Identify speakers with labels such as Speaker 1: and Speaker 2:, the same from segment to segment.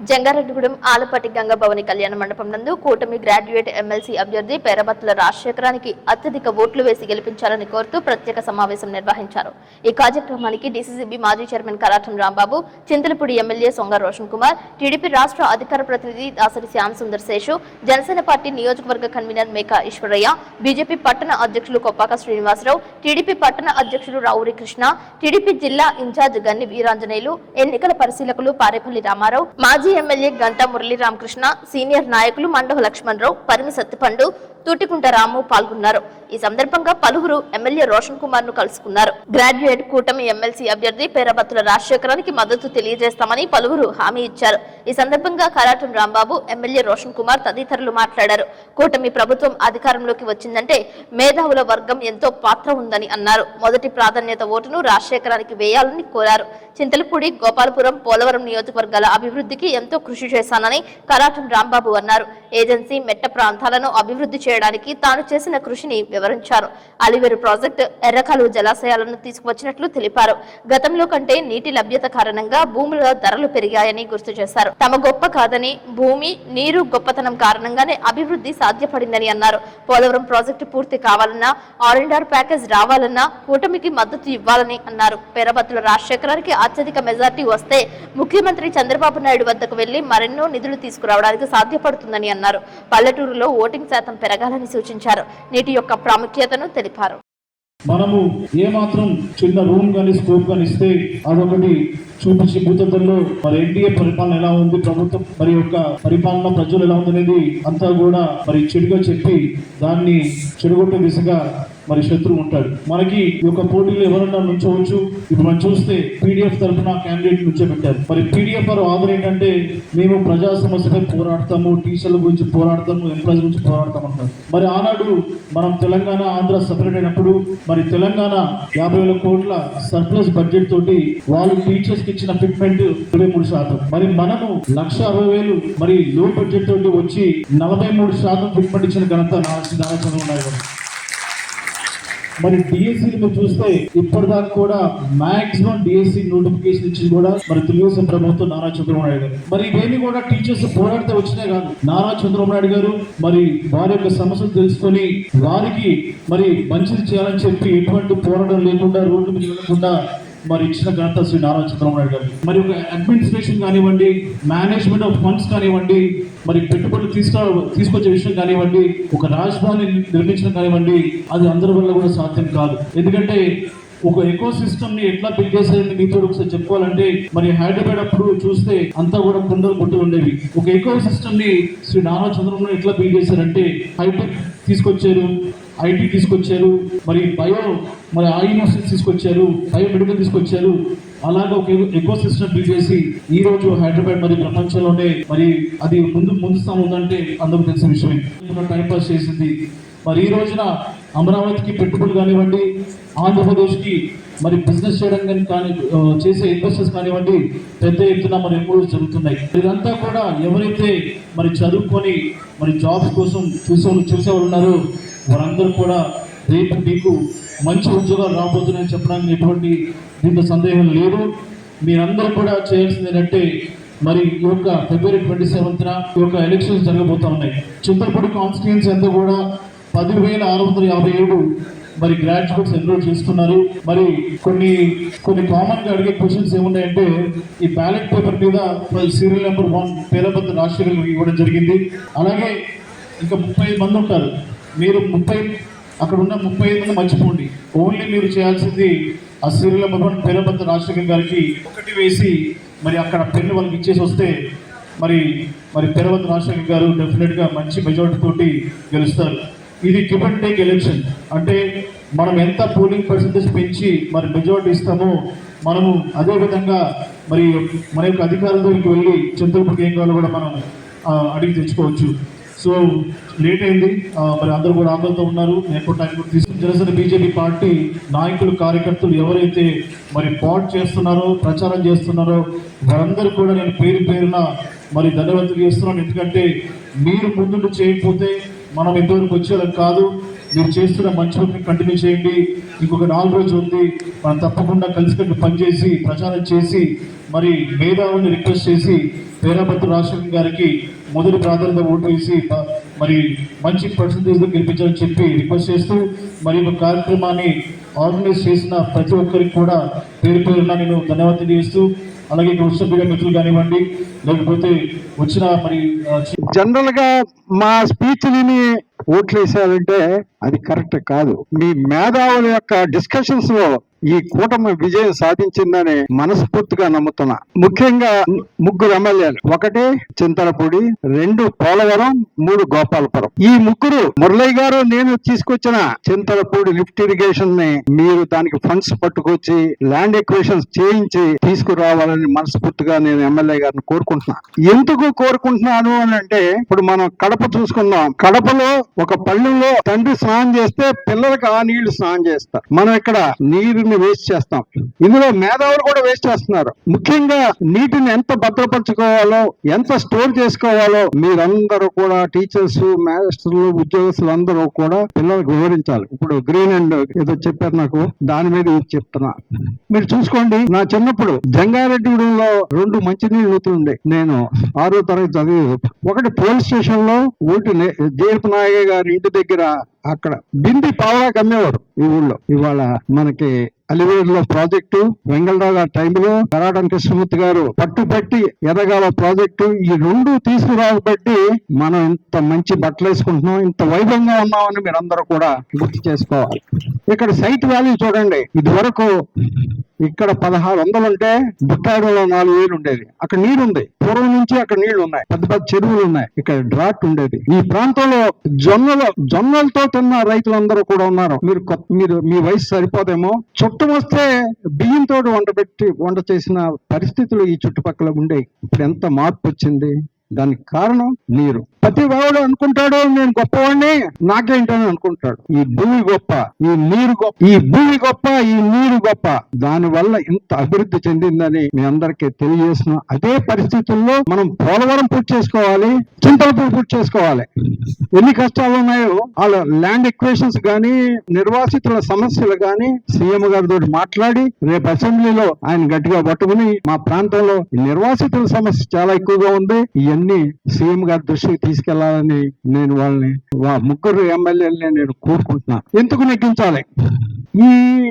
Speaker 1: జంగారెడ్డిగూడెం ఆలపాటి గంగభవని కళ్యాణ మండపం నందు కూటమి గ్రాడ్యుయేట్ ఎమ్మెల్సీ అభ్యర్థి పేరబత్తుల రాజశేఖరానికి అత్యధిక ఓట్లు వేసి గెలిపించాలని కోరుతూ ప్రత్యేక సమావేశం నిర్వహించారు. ఈ కార్యక్రమానికి డీసీసీబీ మాజీ chairman Karatam Rambabu Chintalapudi MLA Songa Roshan Kumar TDP రాష్ట్ర అధికార ప్రతినిధి దాసరి శ్యామ్ సుందర్ శేషు జనసేన పార్టీ నియోజకవర్గ కన్వీనర్ మేకా ఈశ్వరయ్య బీజేపీ పట్టణ అధ్యక్షులు కొప్పాక శ్రీనివాసరావు టీడీపీ పట్టణ అధ్యక్షులు రావురి కృష్ణ టీడీపీ జిల్లా ఇన్ఛార్జ్ గన్ని వీరాంజనేయులు ఎన్నికల పరిశీలకులు పారేపల్లి రామారావు మాజీ ఎమ్మెల్యే గంటా మురళీ రామకృష్ణ సీనియర్ నాయకులు మండవ లక్ష్మణరావు పరిమి సత్తిపండు తూటికుంట రాము పాల్గొన్నారు. ఈ సందర్భంగా పలువురు ఎమ్మెల్యే రోషన్ కుమార్ను కలుసుకున్నారు. గ్రాడ్యుయేట్ కూటమి ఎమ్మెల్సీ అభ్యర్థి పేరబత్తుల రాజశేఖరానికి మద్దతు తెలియజేస్తామని పలువురు హామీ ఇచ్చారు. ఈ సందర్భంగా కరాటం రాంబాబు ఎమ్మెల్యే రోషన్ కుమార్ తదితరులు మాట్లాడారు. కూటమి ప్రభుత్వం అధికారంలోకి వచ్చిందంటే మేధావుల వర్గం ఎంతో పాత్ర ఉందని అన్నారు. మొదటి ప్రాధాన్యత ఓటును రాజశేఖరానికి వేయాలని కోరారు. చింతలపూడి గోపాలపురం పోలవరం నియోజకవర్గాల అభివృద్ధికి ఎంతో కృషి చేశానని కరాటం రాంబాబు అన్నారు. ఏజెన్సీ మెట్ట ప్రాంతాలను అభివృద్ధి చేయడానికి తాను చేసిన కృషిని వివరించారు. అలివేరు ప్రాజెక్టు ఎర్రకలు జలాశయాలను తీసుకువచ్చినట్లు తెలిపారు. గతంలో కంటే నీటి లభ్యత కారణంగా భూముల ధరలు పెరిగాయని గుర్తు చేశారు. తమ గొప్ప కాదని భూమి నీరు గొప్పతనం కారణంగానే అభివృద్ధి సాధ్యపడిందని అన్నారు. పోలవరం ప్రాజెక్టు పూర్తి కావాలన్నా ఆల్ ప్యాకేజ్ రావాలన్నా కూటమికి మద్దతు ఇవ్వాలని అన్నారు. పేరబత్తుల రాజశేఖరానికి అత్యధిక మెజార్టీ వస్తే ముఖ్యమంత్రి చంద్రబాబు నాయుడు వద్ద వద్దకు వెళ్ళి మరెన్నో నిధులు తీసుకురావడానికి సాధ్యపడుతుందని అన్నారు. పల్లెటూరులో ఓటింగ్ శాతం పెరగాలని సూచించారు. నీటి యొక్క ప్రాముఖ్యతను తెలిపారు.
Speaker 2: మనము ఏమాత్రం చిన్న రూమ్ కానీ స్కోప్ కానీ ఇస్తే అదొకటి చూపించి భూతంలో మరి ఎన్డీఏ పరిపాలన ఎలా ఉంది ప్రభుత్వం మరి యొక్క పరిపాలన ప్రజలు ఎలా ఉంది అనేది అంతా కూడా మరి చెడుగా చెప్పి దాన్ని చెడుగొట్టే దిశగా మరి శత్రువు ఉంటాడు. మనకి ఈ యొక్క పోటీలో ఎవరన్నా నుంచోవచ్చు. ఇప్పుడు మనం చూస్తే పీడిఎఫ్ తరఫున క్యాండిడేట్ నుంచోబెట్టారు. మరి పీడిఎఫ్ వారు ఆదరణ ఏంటంటే మేము ప్రజా సమస్యపై పోరాడతాము టీచర్ల గురించి పోరాడతాము ఎంప్లాయీస్ గురించి పోరాడతాం అంటారు మరి ఆనాడు మనం తెలంగాణ ఆంధ్ర సపరేట్ అయినప్పుడు మరి తెలంగాణ యాభై వేల కోట్ల సర్ప్లస్ బడ్జెట్ తోటి వాళ్ళు టీచర్స్కి ఇచ్చిన ఫిట్మెంట్ ఇరవై మూడు శాతం. మరి మనము లక్ష అరవై వేలు మరి లో బడ్జెట్ తోటి వచ్చి నలభై మూడు శాతం ఫిట్మెంట్ ఇచ్చిన ఘనత నా నారా చంద్రబాబు నాయుడు మరి డిఎస్సీ మీరు చూస్తే ఇప్పటిదాకా కూడా మాక్సిమం డిఎస్సీ నోటిఫికేషన్ ఇచ్చింది కూడా మరి తెలుగుదేశం ప్రభుత్వం నారా చంద్రబాబు నాయుడు గారు. మరి ఇవేమి కూడా టీచర్స్ పోరాడితే వచ్చినాయి కాదు. నారా చంద్రబాబు నాయుడు గారు మరి వారి యొక్క సమస్యలు తెలుసుకొని వారికి మరి మంచిది చేయాలని చెప్పి ఎటువంటి పోరాటం లేకుండా రోడ్డు మీద వెళ్ళకుండా మరి ఇచ్చిన ఘనత శ్రీ నారా చంద్రబాబు నాయుడు గారు మరి ఒక అడ్మినిస్ట్రేషన్ కానివ్వండి మేనేజ్మెంట్ ఆఫ్ ఫండ్స్ కానివ్వండి మరి పెట్టుబడులు తీసుకు తీసుకొచ్చే విషయం కానివ్వండి ఒక రాజధాని నిర్మించడం కానివ్వండి అది అందరి వల్ల కూడా సాధ్యం కాదు. ఎందుకంటే ఒక ఎకో సిస్టమ్ని ఎట్లా బిల్డ్ చేశారని మీతో ఒకసారి చెప్పుకోవాలంటే మరి హైదరాబాద్ అప్పుడు చూస్తే అంతా కూడా కొండలు గుట్టలు ఉండేవి. ఒక ఎకో సిస్టమ్ని శ్రీ నారా చంద్రబాబు ఎట్లా బిల్డ్ చేశారంటే హైటెక్ తీసుకొచ్చారు ఐటీ తీసుకొచ్చారు మరి బయో మరి ఆ యూనివర్సిటీ తీసుకొచ్చారు బయో మెడికల్ తీసుకొచ్చారు. అలాగే ఒక ఎకో సిస్టమ్ బిల్డ్ చేసి ఈ రోజు హైదరాబాద్ మరి ప్రపంచంలోనే మరి అది ముందు ముందు స్థానం ఉందంటే అందరూ తెలిసిన విషయమే. టైం పాస్ చేసింది. మరి ఈ రోజున అమరావతికి పెట్టుబడులు కానివ్వండి ఆంధ్రప్రదేశ్కి మరి బిజినెస్ చేయడం కానీ కానీ చేసే ఇన్వెస్టర్స్ కానివ్వండి పెద్ద ఎత్తున మరి ఎప్పుడు జరుగుతున్నాయి. ఇదంతా కూడా ఎవరైతే మరి చదువుకొని మరి జాబ్స్ కోసం చూసే చూసేవాళ్ళు ఉన్నారో వారందరూ కూడా రేపు మీకు మంచి ఉద్యోగాలు రాబోతున్నాయని చెప్పడానికి ఎటువంటి దీంట్లో సందేహం లేదు. మీరందరూ కూడా చేయాల్సింది ఏంటంటే మరి ఈ యొక్క ఫిబ్రవరి ట్వంటీ సెవెంత్న ఈ యొక్క ఎలక్షన్స్ జరగబోతా ఉన్నాయి. చింతలపూడి కాన్స్టిట్యున్సీ అంతా కూడా పదివేల ఆరు వందల యాభై ఏడు మరి గ్రాడ్యుయేట్స్ ఎన్రోల్ చేస్తున్నారు. మరి కొన్ని కొన్ని కామన్గా అడిగే క్వశ్చన్స్ ఏమున్నాయంటే ఈ బ్యాలెట్ పేపర్ మీద సీరియల్ నెంబర్ వన్ పేరబద్ద రాష్ట్రాలు ఇవ్వడం జరిగింది. అలాగే ఇంకా ముప్పై ఐదు మంది ఉంటారు. మీరు ముప్పై అక్కడ ఉన్న ముప్పై ఐదు మంది మర్చిపోండి. ఓన్లీ మీరు చేయాల్సింది ఆ సీరియల్ నెంబర్ పేరభద్ర రాజశేఖర్ గారికి ఒకటి వేసి మరి అక్కడ పెన్ను వాళ్ళకి ఇచ్చేసి వస్తే మరి మరి పేరభద్ర రాజశేఖర్ గారు డెఫినెట్గా మంచి మెజారిటీ తోటి గెలుస్తారు. ఇది గివ్ అండ్ టేక్ ఎలక్షన్ అంటే మనం ఎంత పోలింగ్ పర్సంటేజ్ పెంచి మరి మెజారిటీ ఇస్తామో మనము అదే విధంగా మరి మన యొక్క అధికారుల దగ్గరికి వెళ్ళి చింతలపూడికి ఏం కావాలో కూడా మనం అడిగి తెచ్చుకోవచ్చు. సో లేట్ అయింది. మరి అందరూ కూడా ఆందోళనతో ఉన్నారు. ఎక్కువ టైం కూడా తీసుకుని జనసేన బీజేపీ పార్టీ నాయకులు కార్యకర్తలు ఎవరైతే మరి పాట్ చేస్తున్నారో ప్రచారం చేస్తున్నారో వారందరూ కూడా నేను పేరు పేరున మరి ధన్యవాదాలు చేస్తున్నాను ఎందుకంటే మీరు ముందుండి చేయకపోతే మనం ఇంతవరకు వచ్చేవాళ్ళం కాదు. మీరు చేస్తున్న మంచి వర్క్ కంటిన్యూ చేయండి. ఇంకొక నాలుగు రోజులు ఉంది. మనం తప్పకుండా కలిసికట్టు పనిచేసి ప్రచారం చేసి మరి మేధావుల్ని రిక్వెస్ట్ చేసి పేరాపతి రాజశేఖర్ గారికి మొదటి ప్రాధాన్యత ఓటు వేసి మరి మంచి పర్సంటేజ్లో గెలిపించాలని చెప్పి రిక్వెస్ట్ చేస్తూ మరి ఒక కార్యక్రమాన్ని ఆర్గనైజ్ చేసిన ప్రతి ఒక్కరికి కూడా పేరు పేరున నేను ధన్యవాదాలు తెలియజేస్తూ అలాగే ఇక్కడ వచ్చిన మీడియా మిత్రులు కానివ్వండి లేకపోతే వచ్చిన మరి
Speaker 3: జనరల్గా మా స్పీచ్ విని ఓట్లు వేసారంటే అది కరెక్ట్ కాదు. మీ మేధావుల యొక్క డిస్కషన్స్లో ఈ కూటమి విజయం సాధించిందని మనస్ఫూర్తిగా నమ్ముతున్నా. ముఖ్యంగా ముగ్గురు ఎమ్మెల్యేలు. ఒకటి చింతలపూడి రెండు పోలవరం మూడు గోపాలపురం. ఈ ముగ్గురు మురళయ్య గారు నేను తీసుకొచ్చిన చింతలపూడి లిఫ్ట్ ఇరిగేషన్ని మీరు దానికి ఫండ్స్ పట్టుకొచ్చి ల్యాండ్ ఎక్వేషన్స్ చేయించి తీసుకురావాలని మనస్ఫూర్తిగా నేను ఎమ్మెల్యే గారిని కోరుకుంటున్నా. ఎందుకు కోరుకుంటున్నాను అని అంటే ఇప్పుడు మనం కడప చూసుకుందాం. కడపలో ఒక పళ్ళులో తండ్రి స్నానం చేస్తే పిల్లలకు ఆ నీళ్ళు స్నానం చేస్తారు. మనం ఇక్కడ నీరు నీటిని వేస్ట్ చేస్తాం. ఇందులో మేధావులు కూడా వేస్ట్ చేస్తున్నారు. ముఖ్యంగా నీటిని ఎంత భద్రపరచుకోవాలో ఎంత స్టోర్ చేసుకోవాలో మీరందరూ కూడా టీచర్స్ మాస్టర్లు ఉద్యోగస్తులు అందరూ కూడా పిల్లలకు వివరించాలి. ఇప్పుడు గ్రీన్ అండ్ ఏదో చెప్పారు నాకు దాని మీద ఇది చెప్తున్నా మీరు చూసుకోండి నా చిన్నప్పుడు జంగారెడ్డిగూడెంలో రెండు మంచినీళ్ళు ఉండే. నేను ఆరో తరగతి చదివి ఒకటి పోలీస్ స్టేషన్లో ఒకటి నే- నాయక గారి ఇంటి దగ్గర అక్కడ. బింది పావలాకి అమ్మేవారు ఈ ఊళ్ళో. ఇవాళ మనకి అలివేరులో ప్రాజెక్టు వెంగళరావు గారి టైంలో కరాటం కృష్ణమూర్తి గారు పట్టుబట్టి ఎదగాల ప్రాజెక్టు ఈ రెండు తీసుకురాబట్టి మనం ఇంత మంచి బట్టలు వేసుకుంటున్నాం ఇంత వైభవంగా ఉన్నామని మీరందరూ కూడా గుర్తు చేసుకోవాలి. ఇక్కడ సైట్ వాల్యూ చూడండి. ఇది వరకు ఇక్కడ పదహారు వందలు ఉంటే బుట్టాడులో నాలుగు వేలు ఉండేది. అక్కడ నీరు ఉంది. పూర్వం నుంచి అక్కడ నీళ్ళు ఉన్నాయి. పెద్ద పెద్ద చెరువులు ఉన్నాయి. ఇక్కడ డ్రాట్ ఉండేది. ఈ ప్రాంతంలో జొన్నలు జొన్నలతో తిన్న రైతులందరూ కూడా ఉన్నారు. మీరు కొత్త- మీరు మీ వయసు సరిపోదేమో. చుట్ట వస్తే బియ్యంతో వండబెట్టి పెట్టి వంట చేసిన పరిస్థితులు ఈ చుట్టుపక్కల ఉండే. ఇప్పుడు ఎంత మార్పు వచ్చింది? దానికి కారణం నీరు ప్రతి వాడు అనుకుంటాడు నేను గొప్పవాడిని నాకేంటని అనుకుంటాడు. ఈ భూమి గొప్ప ఈ నీరు గొప్ప ఈ భూమి గొప్ప ఈ నీరు గొప్ప. దాని వల్ల ఇంత అభివృద్ధి చెందిందని మీ అందరికీ తెలియజేసిన అదే పరిస్థితుల్లో మనం పోలవరం పూర్తి చేసుకోవాలి చింతలపూడి పూర్తి చేసుకోవాలి. ఎన్ని కష్టాలు ఉన్నాయో వాళ్ళ ల్యాండ్ ఎక్వేషన్స్ గానీ నిర్వాసితుల సమస్యలు గానీ సీఎం గారితో మాట్లాడి రేపు అసెంబ్లీలో ఆయన గట్టిగా పట్టుకుని మా ప్రాంతంలో ఈ నిర్వాసితుల సమస్య చాలా ఎక్కువగా ఉంది. అన్ని సీఎం గారి దృష్టికి తీసుకెళ్ళాలని నేను వాళ్ళని వా ముగ్గురు ఎమ్మెల్యేలని నేను కోరుకుంటున్నాను ఎందుకు నెగ్గించాలి? ఈ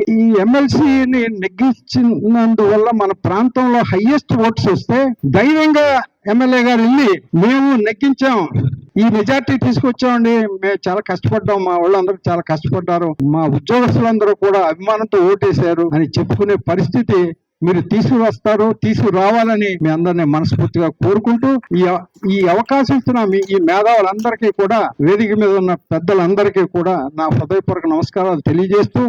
Speaker 3: ఈ ఎమ్మెల్సీని నెగ్గించినందువల్ల మన ప్రాంతంలో హైయెస్ట్ ఓట్స్ వస్తే ధైర్యంగా ఎమ్మెల్యే గారు వెళ్ళి మేము నెగ్గించాం. ఈ మెజార్టీ తీసుకొచ్చామండి. మేము చాలా కష్టపడ్డాం. మా వాళ్ళందరూ చాలా కష్టపడ్డారు. మా ఉద్యోగస్తులందరూ కూడా అభిమానంతో ఓటేశారు అని చెప్పుకునే పరిస్థితి మీరు తీసుకువస్తారు తీసుకురావాలని మీ అందరినీ మనస్ఫూర్తిగా కోరుకుంటూ ఈ ఈ అవకాశం ఇస్తున్న మీ ఈ మేధావులందరికీ కూడా వేదిక మీద ఉన్న పెద్దలందరికీ కూడా నా హృదయపూర్వక నమస్కారాలు తెలియజేస్తూ